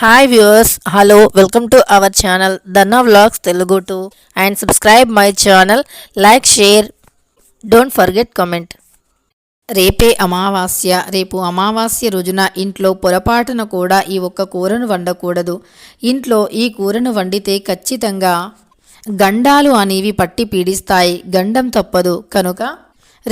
Hi viewers hello welcome to our channel Danna vlogs Telugu to and subscribe my channel like share don't forget comment రేపే అమావాస్య రేపు అమావాస్య రోజున ఇంట్లో పొరపాటున కూడా ఈ ఒక్క కూరను వండకూడదు. ఇంట్లో ఈ కూరను వండితే ఖచ్చితంగా గండాలు అనేవి పట్టి పీడిస్తాయి. గండం తప్పదు. కనుక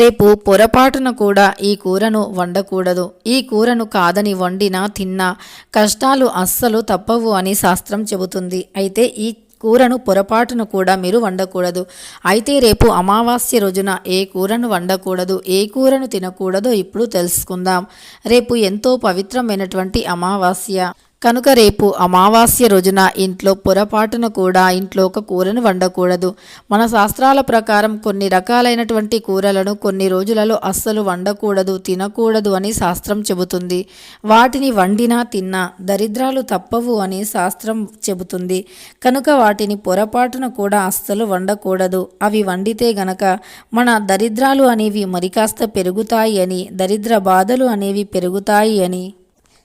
రేపు పొరపాటున కూడా ఈ కూరను వండకూడదు. ఈ కూరను కాదని వండినా తిన్నా కష్టాలు అస్సలు తప్పవు అని శాస్త్రం చెబుతుంది. అయితే ఈ కూరను పొరపాటున కూడా మీరు వండకూడదు. అయితే రేపు అమావాస్య రోజున ఏ కూరను వండకూడదు ఏ కూరను తినకూడదో ఇప్పుడు తెలుసుకుందాం. రేపు ఎంతో పవిత్రమైనటువంటి అమావాస్య. కనుక రేపు అమావాస్య రోజున ఇంట్లో పొరపాటున కూడా ఇంట్లో ఒక కూరను వండకూడదు. మన శాస్త్రాల ప్రకారం కొన్ని రకాలైనటువంటి కూరలను కొన్ని రోజులలో అస్సలు వండకూడదు తినకూడదు అని శాస్త్రం చెబుతుంది. వాటిని వండినా తిన్నా దరిద్రాలు తప్పవు అని శాస్త్రం చెబుతుంది. కనుక వాటిని పొరపాటున కూడా అస్సలు వండకూడదు. అవి వండితే గనక మన దరిద్రాలు అనేవి మరికాస్త పెరుగుతాయి అని దరిద్ర బాధలు అనేవి పెరుగుతాయి అని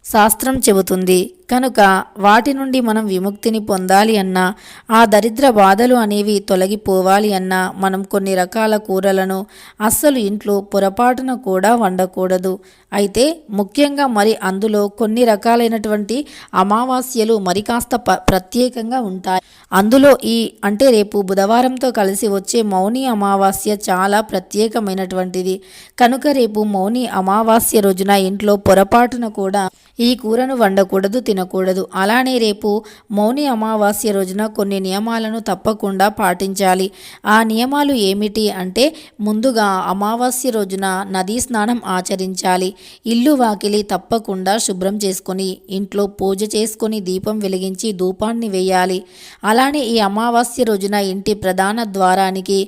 శాస్త్రం చెబుతుంది. కనుక వాటి నుండి మనం విముక్తిని పొందాలి అన్నా ఆ దరిద్ర బాధలు అనేవి తొలగిపోవాలి అన్నా మనం కొన్ని రకాల కూరలను అస్సలు ఇంట్లో పొరపాటున కూడా వండకూడదు. అయితే ముఖ్యంగా మరి అందులో కొన్ని రకాలైనటువంటి అమావాస్యలు మరి కాస్త ప ప్రత్యేకంగా ఉంటాయి. అందులో ఈ అంటే రేపు బుధవారంతో కలిసి వచ్చే మౌని అమావాస్య చాలా ప్రత్యేకమైనటువంటిది. కనుక రేపు మౌని అమావాస్య రోజున ఇంట్లో పొరపాటున కూడా ఈ కూరను వండకూడదు తినకూడదు అలానే రేపు మౌని అమావాస్య రోజున కొన్ని నియమాలను తప్పకుండా పాటించాలి. ఆ నియమాలు ఏమిటి అంటే ముందుగా అమావాస్య రోజున నదీ స్నానం ఆచరించాలి. ఇల్లు వాకిలి తప్పకుండా శుభ్రం చేసుకొని ఇంట్లో పూజ చేసుకొని దీపం వెలిగించి ధూపాన్ని వేయాలి. అలానే ఈ అమావాస్య రోజున ఇంటి ప్రధాన ద్వారానికి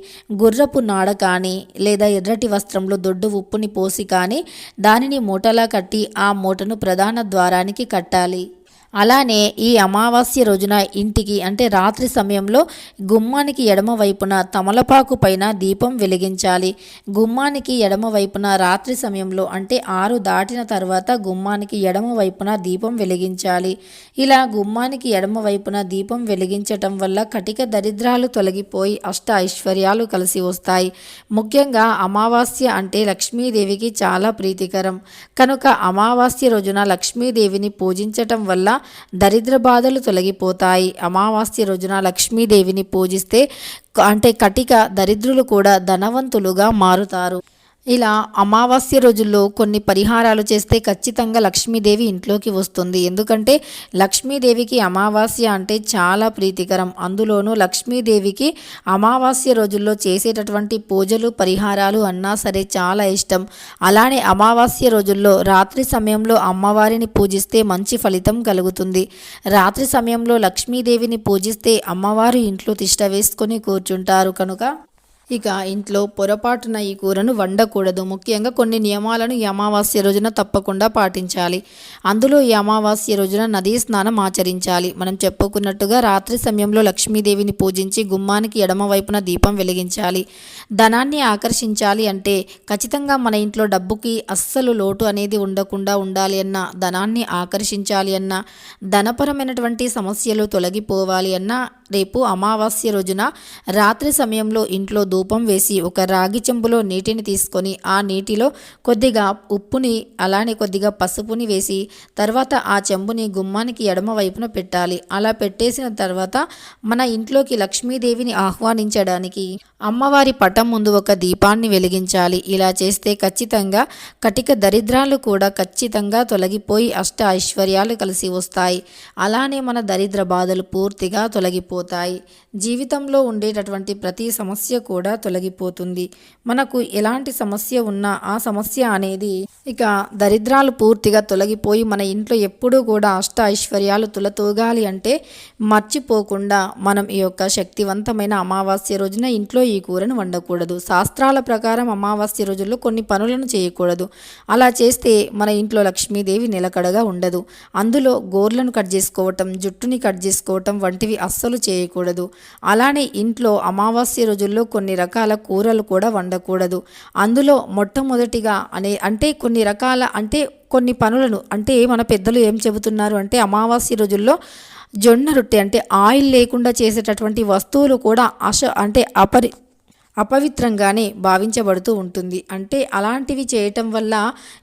గుర్రపు నాడ కానీ లేదా ఎర్రటి వస్త్రంలో దొడ్డు ఉప్పుని పోసి కానీ దానిని మూటలా కట్టి ఆ మూటను ప్రధాన ద్వారానికి కట్టాలి. అలానే ఈ అమావాస్య రోజున ఇంటికి అంటే రాత్రి సమయంలో గుమ్మానికి ఎడమ వైపున తమలపాకు పైన దీపం వెలిగించాలి. గుమ్మానికి ఎడమ వైపున రాత్రి సమయంలో అంటే ఆరు దాటిన తర్వాత గుమ్మానికి ఎడమ వైపున దీపం వెలిగించాలి. ఇలా గుమ్మానికి ఎడమ వైపున దీపం వెలిగించటం వల్ల కటిక దరిద్రాలు తొలగిపోయి అష్ట ఐశ్వర్యాలు కలిసి వస్తాయి. ముఖ్యంగా అమావాస్య అంటే లక్ష్మీదేవికి చాలా ప్రీతికరం. కనుక అమావాస్య రోజున లక్ష్మీదేవిని పూజించటం వల్ల దరిద్ర బాధలు తొలగిపోతాయి. అమావాస్య రోజున లక్ష్మీదేవిని పూజిస్తే అంటే కటిక దరిద్రులు కూడా ధనవంతులుగా మారుతారు. ఇలా అమావాస్య రోజుల్లో కొన్ని పరిహారాలు చేస్తే ఖచ్చితంగా లక్ష్మీదేవి ఇంట్లోకి వస్తుంది. ఎందుకంటే లక్ష్మీదేవికి అమావాస్య అంటే చాలా ప్రీతికరం. అందులోనూ లక్ష్మీదేవికి అమావాస్య రోజుల్లో చేసేటటువంటి పూజలు పరిహారాలు అన్నా సరే చాలా ఇష్టం. అలానే అమావాస్య రోజుల్లో రాత్రి సమయంలో అమ్మవారిని పూజిస్తే మంచి ఫలితం కలుగుతుంది. రాత్రి సమయంలో లక్ష్మీదేవిని పూజిస్తే అమ్మవారు ఇంట్లో తిష్ట వేసుకొని కూర్చుంటారు కనుక ఇక ఇంట్లో పొరపాటున ఈ కూరను వండకూడదు. ముఖ్యంగా కొన్ని నియమాలను ఈ అమావాస్య రోజున తప్పకుండా పాటించాలి. అందులో ఈ అమావాస్య రోజున నదీ స్నానం ఆచరించాలి. మనం చెప్పుకున్నట్టుగా రాత్రి సమయంలో లక్ష్మీదేవిని పూజించి గుమ్మానికి ఎడమ వైపున దీపం వెలిగించాలి. ధనాన్ని ఆకర్షించాలి అంటే ఖచ్చితంగా మన ఇంట్లో డబ్బుకి అస్సలు లోటు అనేది ఉండకుండా ఉండాలి అన్న ధనాన్ని ఆకర్షించాలి అన్న ధనపరమైనటువంటి సమస్యలు తొలగిపోవాలి అన్న రేపు అమావాస్య రోజున రాత్రి సమయంలో ఇంట్లో ధూపం వేసి ఒక రాగి చెంబులో నీటిని తీసుకొని ఆ నీటిలో కొద్దిగా ఉప్పుని అలానే కొద్దిగా పసుపుని వేసి తర్వాత ఆ చెంబుని గుమ్మానికి ఎడమ వైపున పెట్టాలి. అలా పెట్టేసిన తర్వాత మన ఇంట్లోకి లక్ష్మీదేవిని ఆహ్వానించడానికి అమ్మవారి పటం ముందు ఒక దీపాన్ని వెలిగించాలి. ఇలా చేస్తే ఖచ్చితంగా కటిక దరిద్రాలు కూడా ఖచ్చితంగా తొలగిపోయి అష్ట ఐశ్వర్యాలు కలిసి వస్తాయి. అలానే మన దరిద్ర బాధలు పూర్తిగా తొలగిపోతాయి జీవితంలో ఉండేటటువంటి ప్రతి సమస్య కూడా తొలగిపోతుంది. మనకు ఎలాంటి సమస్య ఉన్నా ఆ సమస్య అనేది ఇక దరిద్రాలు పూర్తిగా తొలగిపోయి మన ఇంట్లో ఎప్పుడూ కూడా అష్ట ఐశ్వర్యాలు తులతూగాలి అంటే మర్చిపోకుండా మనం ఈ యొక్క శక్తివంతమైన అమావాస్య రోజున ఇంట్లో ఈ కూరను వండకూడదు. శాస్త్రాల ప్రకారం అమావాస్య రోజుల్లో కొన్ని పనులను చేయకూడదు. అలా చేస్తే మన ఇంట్లో లక్ష్మీదేవి నిలకడగా ఉండదు. అందులో గోర్లను కట్ చేసుకోవటం జుట్టుని కట్ చేసుకోవటం వంటివి అస్సలు చేయకూడదు. అలానే ఇంట్లో అమావాస్య రోజుల్లో కొన్ని రకాల కూరలు కూడా వండకూడదు. అందులో మొట్టమొదటిగా అనే అంటే కొన్ని రకాల అంటే కొన్ని పనులను అంటే మన పెద్దలు ఏం చెబుతున్నారు అంటే అమావాస్య రోజుల్లో జొన్న రొట్టె అంటే ఆయిల్ లేకుండా చేసేటటువంటి వస్తువులు కూడా అశ అంటే అపరి అపవిత్రంగానే భావించబడుతూ ఉంటుంది. అంటే అలాంటివి చేయటం వల్ల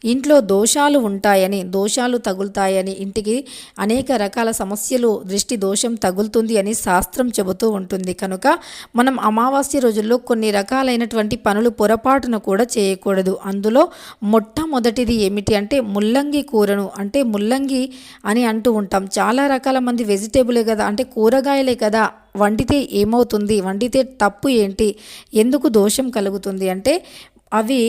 ఇంట్లో దోషాలు ఉంటాయని దోషాలు తగులుతాయని ఇంటికి అనేక రకాల సమస్యలు దృష్టి దోషం తగులుతుంది అని శాస్త్రం చెబుతూ ఉంటుంది. కనుక మనం అమావాస్య రోజుల్లో కొన్ని రకాలైనటువంటి పనులు పొరపాటున కూడా చేయకూడదు. అందులో మొట్టమొదటిది ఏమిటి అంటే ముల్లంగి కూరను అంటే ముల్లంగి అని అంటూ ఉంటాం. చాలా రకాల మంది వెజిటేబులే కదా అంటే కూరగాయలే కదా వండితే ఏమవుతుంది? వండితే తప్పు ఏంటి? ఎందుకు దోషం కలుగుతుంది? అంటే అవి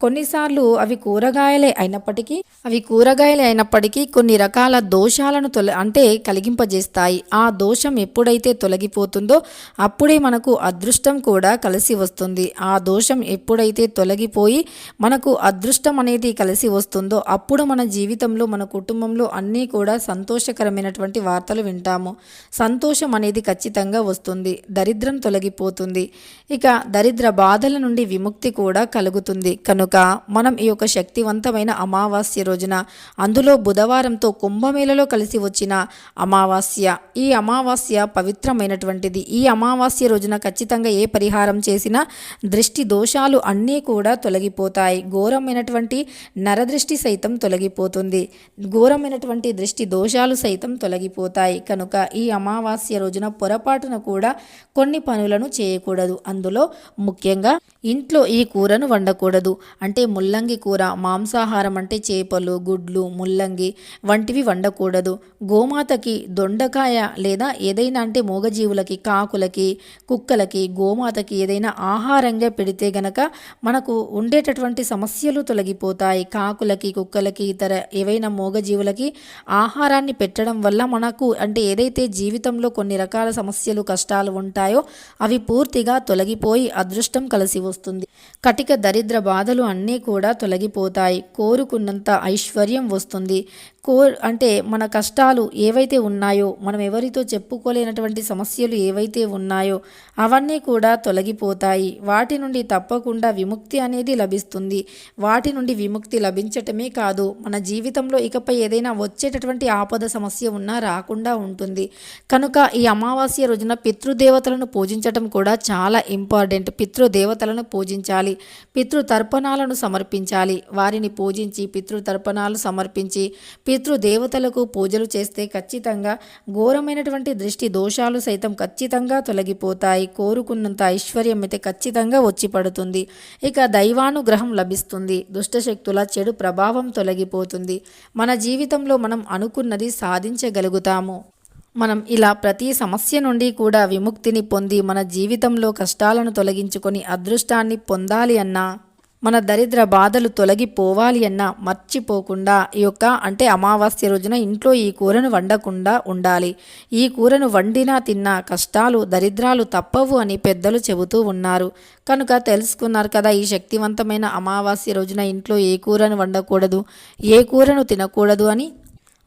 కొన్నిసార్లు అవి కూరగాయలే అయినప్పటికీ అవి కూరగాయలే అయినప్పటికీ కొన్ని రకాల దోషాలను తొల అంటే కలిగింపజేస్తాయి. ఆ దోషం ఎప్పుడైతే తొలగిపోతుందో అప్పుడే మనకు అదృష్టం కూడా కలిసి వస్తుంది. ఆ దోషం ఎప్పుడైతే తొలగిపోయి మనకు అదృష్టం అనేది కలిసి వస్తుందో అప్పుడు మన జీవితంలో మన కుటుంబంలో అన్నీ కూడా సంతోషకరమైనటువంటి వార్తలు వింటాము. సంతోషం అనేది ఖచ్చితంగా వస్తుంది. దరిద్రం తొలగిపోతుంది. ఇక దరిద్ర బాధల నుండి విముక్తి కూడా కలుగుతుంది. కనుక మనం ఈ యొక్క శక్తివంతమైన అమావాస్య రోజున అందులో బుధవారంతో కుంభమేళలో కలిసి వచ్చిన అమావాస్య ఈ అమావాస్య పవిత్రమైనటువంటిది. ఈ అమావాస్య రోజున ఖచ్చితంగా ఏ పరిహారం చేసినా దృష్టి దోషాలు అన్నీ కూడా తొలగిపోతాయి. ఘోరమైనటువంటి నరదృష్టి సైతం తొలగిపోతుంది. ఘోరమైనటువంటి దృష్టి దోషాలు సైతం తొలగిపోతాయి. కనుక ఈ అమావాస్య రోజున పొరపాటున కూడా కొన్ని పనులను చేయకూడదు. అందులో ముఖ్యంగా ఇంట్లో ఈ కూరను వండకూడదు. అంటే ముల్లంగి కూర మాంసాహారం అంటే చేపలు గుడ్లు ముల్లంగి వంటివి వండకూడదు. గోమాతకి దొండకాయ లేదా ఏదైనా అంటే మూగజీవులకి కాకులకి కుక్కలకి గోమాతకి ఏదైనా ఆహారంగా పెడితే గనక మనకు ఉండేటటువంటి సమస్యలు తొలగిపోతాయి. కాకులకి కుక్కలకి ఇతర ఏవైనా మూగజీవులకి ఆహారాన్ని పెట్టడం వల్ల మనకు అంటే ఏదైతే జీవితంలో కొన్ని రకాల సమస్యలు కష్టాలు ఉంటాయో అవి పూర్తిగా తొలగిపోయి అదృష్టం కలిసి వస్తుంది. కటిక దరిద్ర బాధలు అన్నీ కూడా తొలగిపోతాయి. కోరుకున్నంత ఐశ్వర్యం వస్తుంది. కో అంటే మన కష్టాలు ఏవైతే ఉన్నాయో మనం ఎవరితో చెప్పుకోలేనటువంటి సమస్యలు ఏవైతే ఉన్నాయో అవన్నీ కూడా తొలగిపోతాయి. వాటి నుండి తప్పకుండా విముక్తి అనేది లభిస్తుంది. వాటి నుండి విముక్తి లభించటమే కాదు మన జీవితంలో ఇకపై ఏదైనా వచ్చేటటువంటి ఆపద సమస్య ఉన్నా రాకుండా ఉంటుంది. కనుక ఈ అమావాస్య రోజున పితృదేవతలను పూజించటం కూడా చాలా ఇంపార్టెంట్. పితృదేవతలను పూజించాలి. పితృతర్పణాలను సమర్పించాలి. వారిని పూజించి పితృతర్పణాలు సమర్పించి పితృదేవతలకు పూజలు చేస్తే ఖచ్చితంగా ఘోరమైనటువంటి దృష్టి దోషాలు సైతం ఖచ్చితంగా తొలగిపోతాయి. కోరుకున్నంత ఐశ్వర్యం అయితే ఖచ్చితంగా వచ్చి పడుతుంది. ఇక దైవానుగ్రహం లభిస్తుంది. దుష్టశక్తుల చెడు ప్రభావం తొలగిపోతుంది. మన జీవితంలో మనం అనుకున్నది సాధించగలుగుతాము. మనం ఇలా ప్రతి సమస్య నుండి కూడా విముక్తిని పొంది మన జీవితంలో కష్టాలను తొలగించుకొని అదృష్టాన్ని పొందాలి అన్నా మన దరిద్ర బాధలు తొలగిపోవాలి అన్నా మర్చిపోకుండా ఈ యొక్క అంటే అమావాస్య రోజున ఇంట్లో ఈ కూరను వండకుండా ఉండాలి. ఈ కూరను వండినా తిన్నా కష్టాలు దరిద్రాలు తప్పవు అని పెద్దలు చెబుతూ ఉన్నారు. కనుక తెలుసుకున్నారు కదా ఈ శక్తివంతమైన అమావాస్య రోజున ఇంట్లో ఏ కూరను వండకూడదు ఏ కూరను తినకూడదు అని